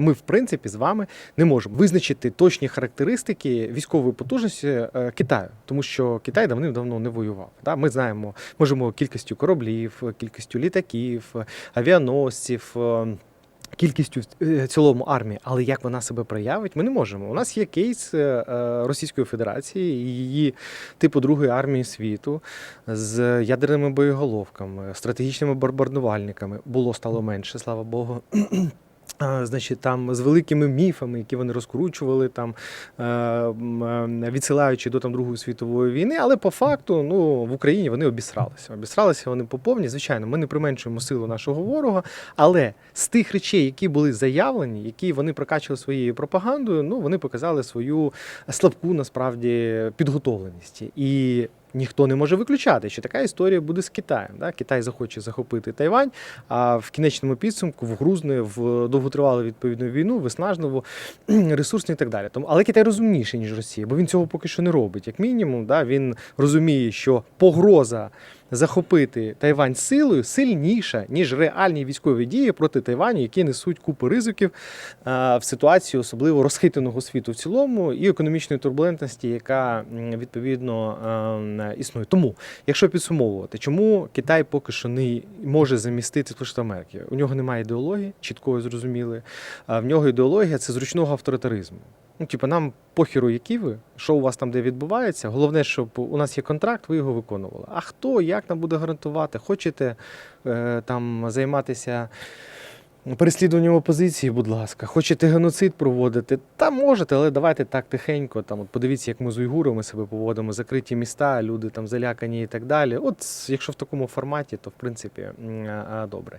Ми, в принципі, з вами не можемо визначити точні характеристики військової потужності е, Китаю, тому що Китай давним-давно не воював. Ми знаємо, можемо кількістю кораблів, кількістю літаків, авіаносців. е, Кількістю е, в цілому армії, але як вона себе проявить, ми не можемо. У нас є кейс Російської Федерації її типу другої армії світу з ядерними боєголовками, стратегічними бомбардувальниками. Було стало менше, слава Богу. Значить, там з великими міфами, які вони розкручували, там е, е, відсилаючи до там Другої світової війни, але по факту ну, в Україні вони обісралися. Обісралися вони по повні. Звичайно, ми не применшуємо силу нашого ворога, але з тих речей, які були заявлені, які вони прокачували своєю пропагандою, ну вони показали свою слабку насправді підготовленість. І ніхто не може виключати, що така історія буде з Китаєм. Да? Китай захоче захопити Тайвань, а в кінечному підсумку вгрузне в довготривалу відповідну війну, виснажливу, ресурсну і так далі. Тому, але Китай розумніший, ніж Росія, бо він цього поки що не робить. Як мінімум, да? він розуміє, що погроза захопити Тайвань силою сильніша, ніж реальні військові дії проти Тайваню, які несуть купу ризиків а, в ситуації особливо розхитаного світу в цілому і економічної турбулентності, яка відповідно е, існує. Тому, якщо підсумовувати, чому Китай поки що не може замістити Сполучені Америки? У нього немає ідеології, чіткої зрозуміли. А в нього ідеологія це зручного авторитаризму. Ну, типу, нам похеру, які ви, що у вас там де відбувається. Головне, щоб у нас є контракт, ви його виконували. А хто як нам буде гарантувати? Хочете е, там займатися переслідуванням опозиції, будь ласка, хочете геноцид проводити? Та можете, але давайте так тихенько. Там, от подивіться, як ми з уйгурами себе поводимо, закриті міста, люди там залякані і так далі. От якщо в такому форматі, то в принципі добре.